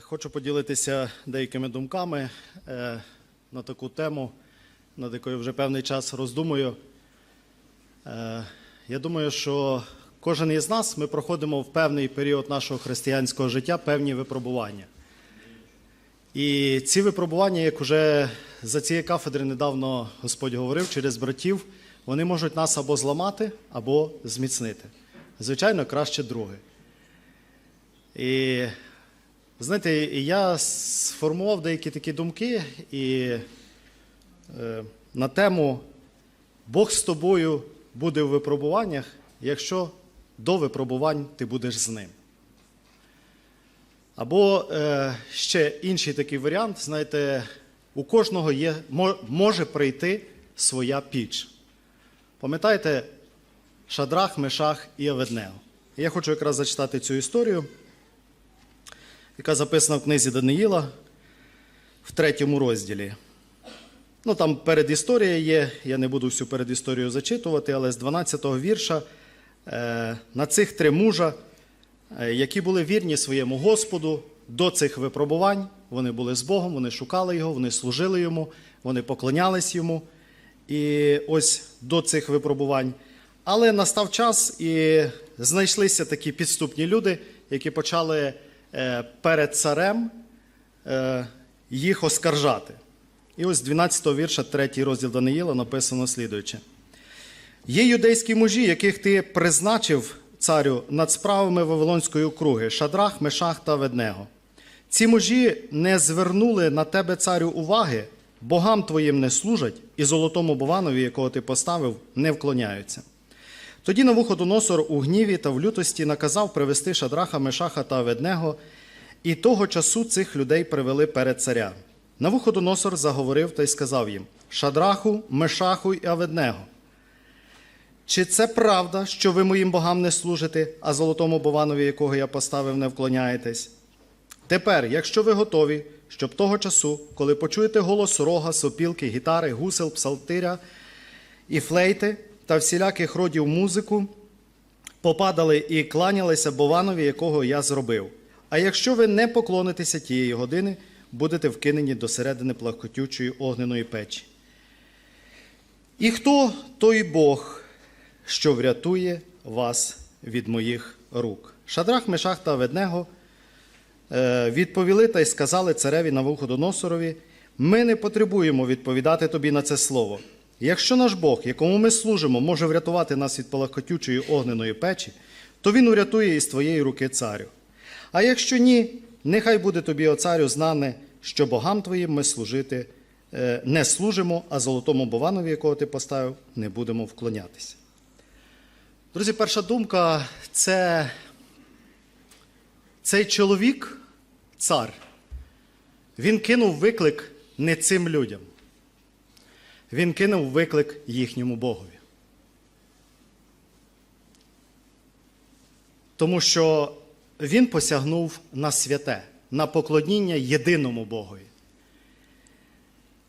Хочу поділитися деякими думками е, на таку тему, над якою вже певний час роздумую. Е, Я думаю, що кожен із нас ми проходимо в певний період нашого християнського життя певні випробування. І ці випробування, як уже за цієї кафедри недавно Господь говорив через братів, вони можуть нас або зламати, або зміцнити. Звичайно, краще друге. І знаєте, я сформував деякі такі думки і е, на тему Бог з тобою буде в випробуваннях, якщо до випробувань ти будеш з ним. Або е, ще інший такий варіант, знаєте, у кожного є, може прийти своя піч. Пам'ятаєте, Шадрах, Мешах і Аведнео. Я хочу якраз зачитати цю історію, яка записана в книзі Даниїла в третьому розділі. Ну, там передісторія є, я не буду всю передісторію зачитувати, але з 12-го вірша е, на цих три мужа, е, які були вірні своєму Господу до цих випробувань, вони були з Богом, вони шукали його, вони служили йому, вони поклонялись йому. І ось до цих випробувань. Але настав час і знайшлися такі підступні люди, які почали перед царем е, їх оскаржати. І ось з 12 вірша, 3 розділ Даниїла написано слідуюче. Є юдейські мужі, яких ти призначив царю над справами Вавилонської округи Шадрах, Мешах та Веднего. Ці мужі не звернули на тебе, царю, уваги, богам твоїм не служать, і золотому бованові, якого ти поставив, не вклоняються. Тоді Навуходоносор у гніві та в лютості наказав привести Шадраха, Мешаха та Веднего, і того часу цих людей привели перед царя. Навуходоносор заговорив та й сказав їм: Шадраху, Мешаху і Аведнего. Чи це правда, що ви моїм богам не служите, а золотому бованові, якого я поставив, не вклоняєтесь? Тепер, якщо ви готові, щоб того часу, коли почуєте голос рога, сопілки, гітари, гусел, псалтиря і флейти та всіляких родів музику, попадали і кланялися Бованові, якого я зробив. А якщо ви не поклонитеся тієї години, будете вкинені до середини плахкотючої огненої печі. І хто той Бог, що врятує вас від моїх рук? Шадрах, Мешах та Веднего е, відповіли та й сказали цареві Навуходоносорові, ми не потребуємо відповідати тобі на це слово. Якщо наш Бог, якому ми служимо, може врятувати нас від палахкотючої огненої печі, то він урятує із твоєї руки царю. А якщо ні, нехай буде тобі, о царю, знане, що богам твоїм ми служити е, не служимо, а золотому бованові, якого ти поставив, не будемо вклонятися. Друзі, перша думка це цей чоловік, цар, він кинув виклик не цим людям. Він кинув виклик їхньому Богові. Тому що він посягнув на святе, на поклоніння єдиному Богові.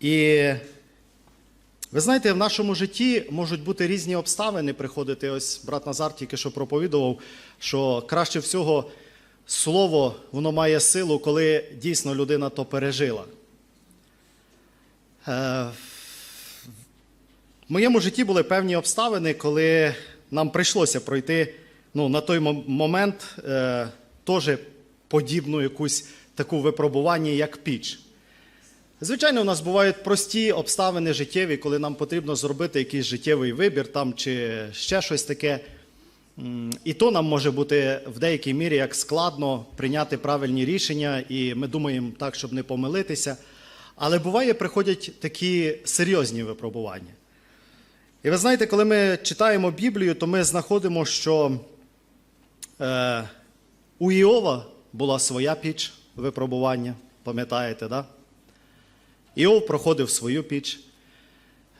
І ви знаєте, в нашому житті можуть бути різні обставини приходити. Ось брат Назар тільки що проповідував, що краще всього слово воно має силу, коли дійсно людина то пережила. В моєму житті були певні обставини, коли нам прийшлося пройти ну, на той момент е, теж подібну якусь таку випробування, як піч. Звичайно, у нас бувають прості обставини життєві, коли нам потрібно зробити якийсь життєвий вибір там, чи ще щось таке. І то нам може бути в деякій мірі як складно прийняти правильні рішення, і ми думаємо так, щоб не помилитися. Але буває, приходять такі серйозні випробування. І ви знаєте, коли ми читаємо Біблію, то ми знаходимо, що е, у Іова була своя піч випробування, пам'ятаєте? Да? Іов проходив свою піч.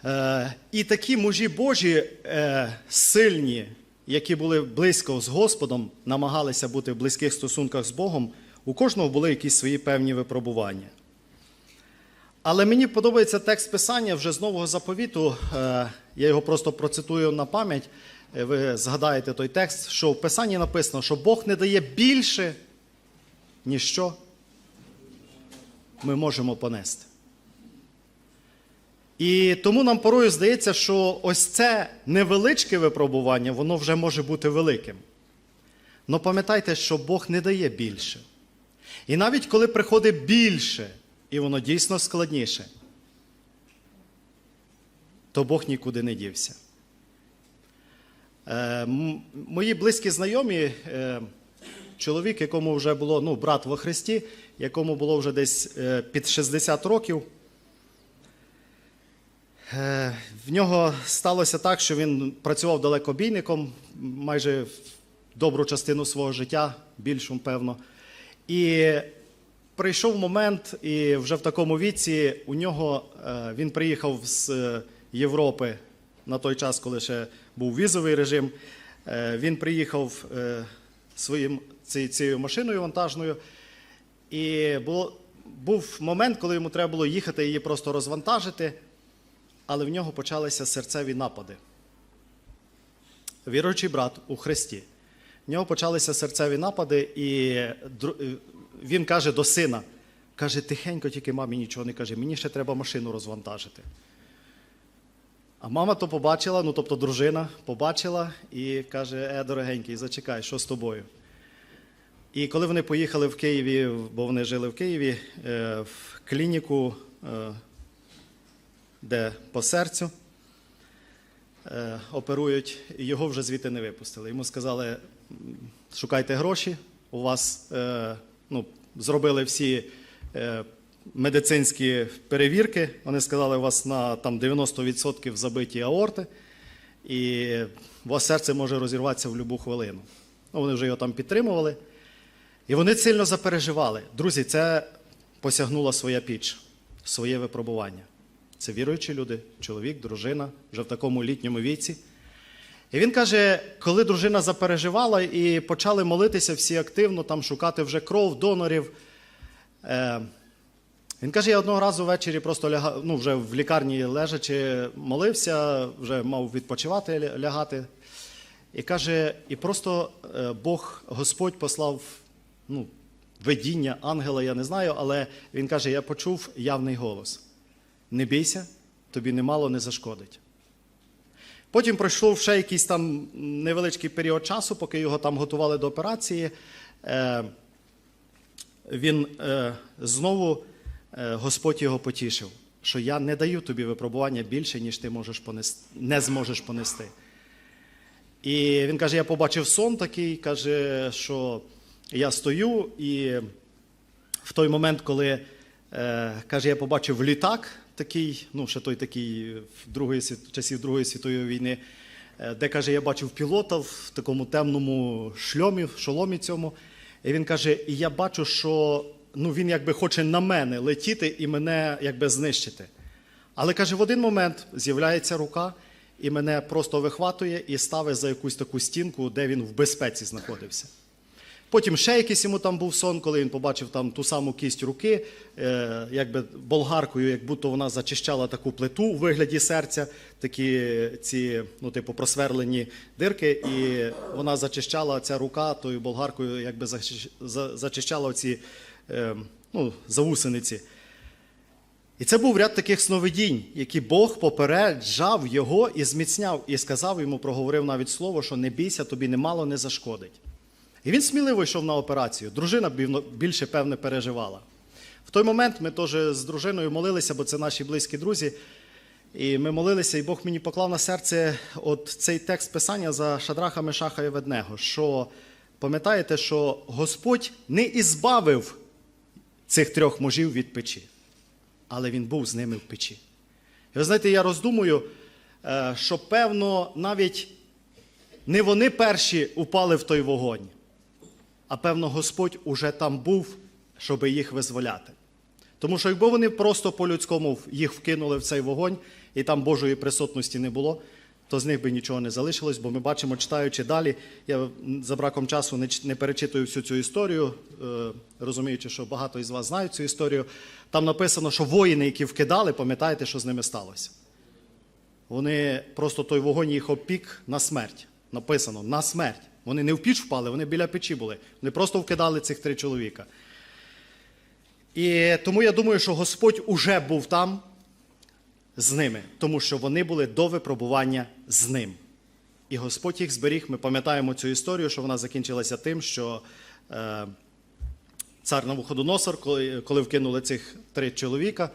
Е, і такі мужі Божі е, сильні, які були близько з Господом, намагалися бути в близьких стосунках з Богом, у кожного були якісь свої певні випробування. Але мені подобається текст Писання вже з Нового заповіту. е, Я його просто процитую на пам'ять. Е, Ви згадаєте той текст, що в Писанні написано, що Бог не дає більше, ніж що ми можемо понести. І тому нам порою здається, що ось це невеличке випробування, воно вже може бути великим. Но пам'ятайте, що Бог не дає більше. І навіть коли приходить більше, і воно дійсно складніше, то Бог нікуди не дівся. Е, мої близькі знайомі, е, чоловік, якому вже було, ну, брат во Христі, якому було вже десь е, під 60 років, В нього сталося так, що він працював далекобійником майже добру частину свого життя, більшу, певно. І прийшов момент, і вже в такому віці у нього е, він приїхав з е, Європи на той час, коли ще був візовий режим. Е, Він приїхав своїм цією машиною вантажною. І було, був момент, коли йому треба було їхати її просто розвантажити, але в нього почалися серцеві напади. Віруючий брат у Христі. В нього почалися серцеві напади, і він каже до сина: каже, тихенько, тільки мамі нічого не каже, мені ще треба машину розвантажити. А мама то побачила, ну тобто дружина побачила і каже: Е, дорогенький, зачекай, що з тобою? І коли вони поїхали в Києві, бо вони жили в Києві, е, в клініку, е, де по серцю е, оперують, його вже звідти не випустили. Йому сказали: шукайте гроші, у вас ну, зробили всі е, медицинські перевірки. Вони сказали, у вас на там, 90% забиті аорти, і у вас серце може розірватися в будь-яку хвилину. Ну, вони вже його там підтримували. І вони сильно запереживали. Друзі, це посягнула своя піч, своє випробування. Це віруючі люди, чоловік, дружина, вже в такому літньому віці. І він каже, коли дружина запереживала і почали молитися всі активно, там шукати вже кров, донорів. Е, він каже, я одного разу ввечері просто ляга, ну, вже в лікарні лежачи, молився, вже мав відпочивати, лягати. І каже, і просто е, Бог, Господь послав ну, видіння ангела, я не знаю, але він каже: я почув явний голос. Не бійся, тобі немало не зашкодить. Потім пройшов ще якийсь там невеличкий період часу, поки його там готували до операції. Е, він е, знову е, Господь його потішив, що я не даю тобі випробування більше, ніж ти можеш понести, не зможеш понести. І він каже: я побачив сон такий, каже, що я стою, і в той момент, коли каже, я побачив літак такий, ну ще той такий в другої, часів Другої світової війни, е, де каже, я бачив пілота в такому темному шльомі, в шоломі цьому. І він каже: і я бачу, що ну, він якби хоче на мене летіти і мене якби знищити. Але каже, в один момент з'являється рука і мене просто вихватує і ставить за якусь таку стінку, де він в безпеці знаходився. Потім ще якийсь йому там був сон, коли він побачив там ту саму кість руки, е, якби болгаркою, як будто вона зачищала таку плиту у вигляді серця, такі ці, ну, типу, просверлені дирки, і вона зачищала ця рука тою болгаркою, якби зачищала оці е, ну, заусениці. І це був ряд таких сновидінь, які Бог попереджав його і зміцняв, і сказав йому, проговорив навіть слово, що не бійся, тобі немало не зашкодить. І він сміливо йшов на операцію. Дружина більше, певне, переживала. В той момент ми теж з дружиною молилися, бо це наші близькі друзі. І ми молилися, і Бог мені поклав на серце от цей текст писання за Шадраха, Мешаха і Веднего, що пам'ятаєте, що Господь не ізбавив цих трьох мужів від печі, але він був з ними в печі. І ви знаєте, я роздумую, е, що певно навіть не вони перші упали в той вогонь, а певно, Господь уже там був, щоб їх визволяти. Тому що якби вони просто по-людському їх вкинули в цей вогонь, і там Божої присутності не було, то з них би нічого не залишилось, бо ми бачимо, читаючи далі, я за браком часу не, не перечитую всю цю історію, е, розуміючи, що багато із вас знають цю історію. Там написано, що воїни, які вкидали, пам'ятаєте, що з ними сталося. Вони просто той вогонь їх опік на смерть. Написано на смерть. Вони не в піч впали, вони біля печі були. Вони просто вкидали цих три чоловіка. І тому я думаю, що Господь уже був там з ними, тому що вони були до випробування з ним. І Господь їх зберіг. Ми пам'ятаємо цю історію, що вона закінчилася тим, що е, цар Навуходоносор, коли, коли вкинули цих три чоловіка,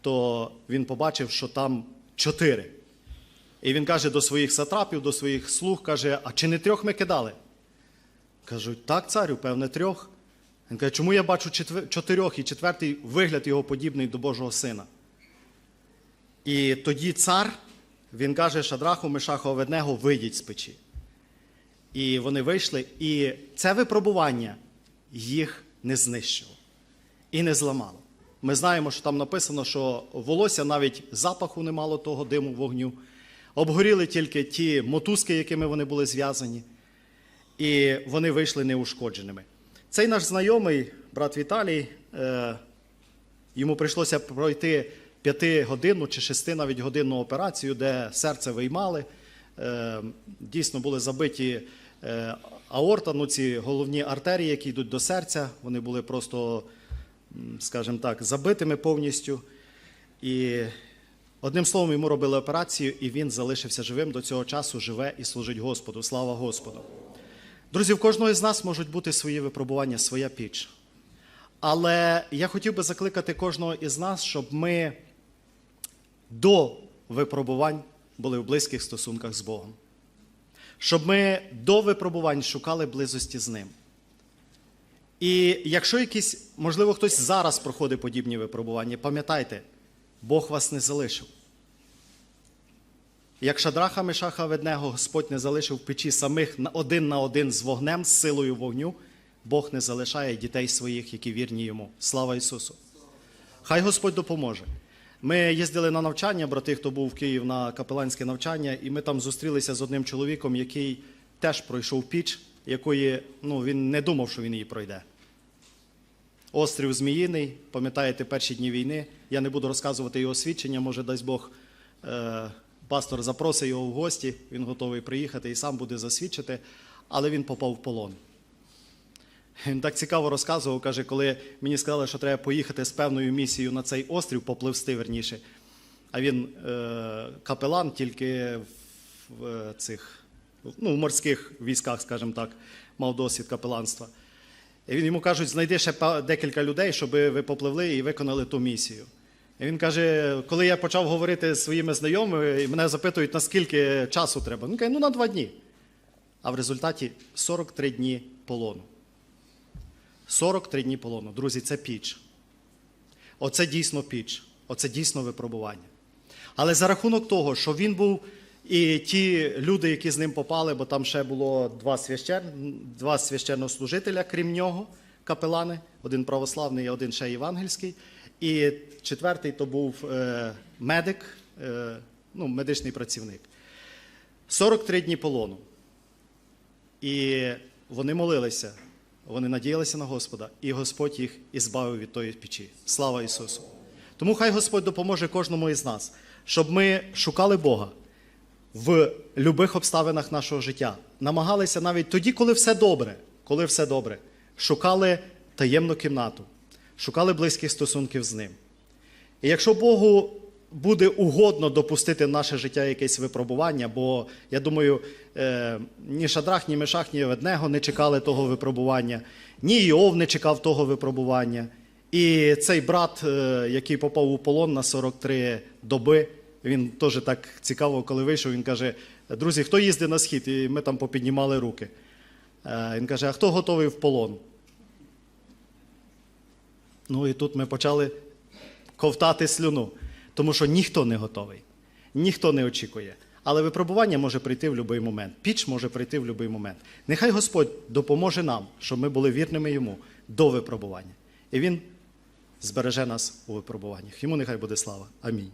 то він побачив, що там чотири. І він каже до своїх сатрапів, до своїх слуг, каже: А чи не трьох ми кидали? Кажуть, так, царю, певне, трьох. Він каже, чому я бачу чотирьох і четвертий вигляд його подібний до Божого сина? І тоді цар, він каже Шадраху, Мешаху, Аведнего, вийдіть з печі. І вони вийшли, і це випробування їх не знищило і не зламало. Ми знаємо, що там написано, що волосся навіть запаху не мало того диму вогню. Обгоріли тільки ті мотузки, якими вони були зв'язані, і вони вийшли неушкодженими. Цей наш знайомий, брат Віталій, е, йому прийшлося пройти п'ятигодинну чи шести навіть годинну операцію, де серце виймали. Е, Дійсно були забиті е, аорта, ну ці головні артерії, які йдуть до серця. Вони були просто, скажімо так, забитими повністю. І одним словом, йому робили операцію, і він залишився живим до цього часу, живе і служить Господу. Слава Господу. Друзі, в кожного з нас можуть бути свої випробування, своя піч. Але я хотів би закликати кожного із нас, щоб ми до випробувань були в близьких стосунках з Богом. Щоб ми до випробувань шукали близості з Ним. І якщо якісь, можливо, хтось зараз проходить подібні випробування, пам'ятайте, Бог вас не залишив. Як Шадраха Мешаха Веднего Господь не залишив в печі самих один на один з вогнем, з силою вогню, Бог не залишає дітей своїх, які вірні йому. Слава Ісусу! Хай Господь допоможе. Ми їздили на навчання, брати, хто був в Київ на капеланське навчання, і ми там зустрілися з одним чоловіком, який теж пройшов піч, якої ну, він не думав, що він її пройде. Острів Зміїний, пам'ятаєте, перші дні війни. Я не буду розказувати його свідчення, може, дасть Бог, е, пастор запросить його в гості, він готовий приїхати і сам буде засвідчити, але він попав в полон. Він так цікаво розказував, каже, коли мені сказали, що треба поїхати з певною місією на цей острів, попливсти верніше. А він е, капелан тільки в, е, цих ну, в морських військах, скажімо так, мав досвід капеланства. Він йому кажуть, знайди ще декілька людей, щоб ви попливли і виконали ту місію. І він каже, коли я почав говорити з своїми знайомими, мене запитують, наскільки часу треба. Він каже, ну на два дні. А в результаті 43 дні полону. 43 дні полону. Друзі, це піч. Оце дійсно піч. Оце дійсно випробування. Але за рахунок того, що він був і ті люди, які з ним попали, бо там ще було два, священ... два священнослужителя, крім нього, капелани, один православний, а один ще євангельський. І четвертий то був е, медик, е, ну, медичний працівник. 43 дні полону. І вони молилися, вони надіялися на Господа, і Господь їх ізбавив від тої печі. Слава Ісусу! Тому хай Господь допоможе кожному із нас, щоб ми шукали Бога в любих обставинах нашого життя. Намагалися навіть тоді, коли все добре, коли все добре, шукали таємну кімнату, шукали близьких стосунків з ним. І якщо Богу буде угодно допустити в наше життя якесь випробування, бо я думаю, е, ні Шадрах, ні Мешах, ні Веднего не чекали того випробування, ні Іов не чекав того випробування. І цей брат, е, який попав у полон на 43 доби, він теж так цікаво, коли вийшов, він каже: друзі, хто їздить на схід? І ми там попіднімали руки. Е, Він каже: а хто готовий в полон? Ну і тут ми почали ковтати слюну, тому що ніхто не готовий, ніхто не очікує. Але випробування може прийти в будь-який момент. Піч може прийти в будь-який момент. Нехай Господь допоможе нам, щоб ми були вірними йому до випробування. І Він збереже нас у випробуваннях. Йому нехай буде слава. Амінь.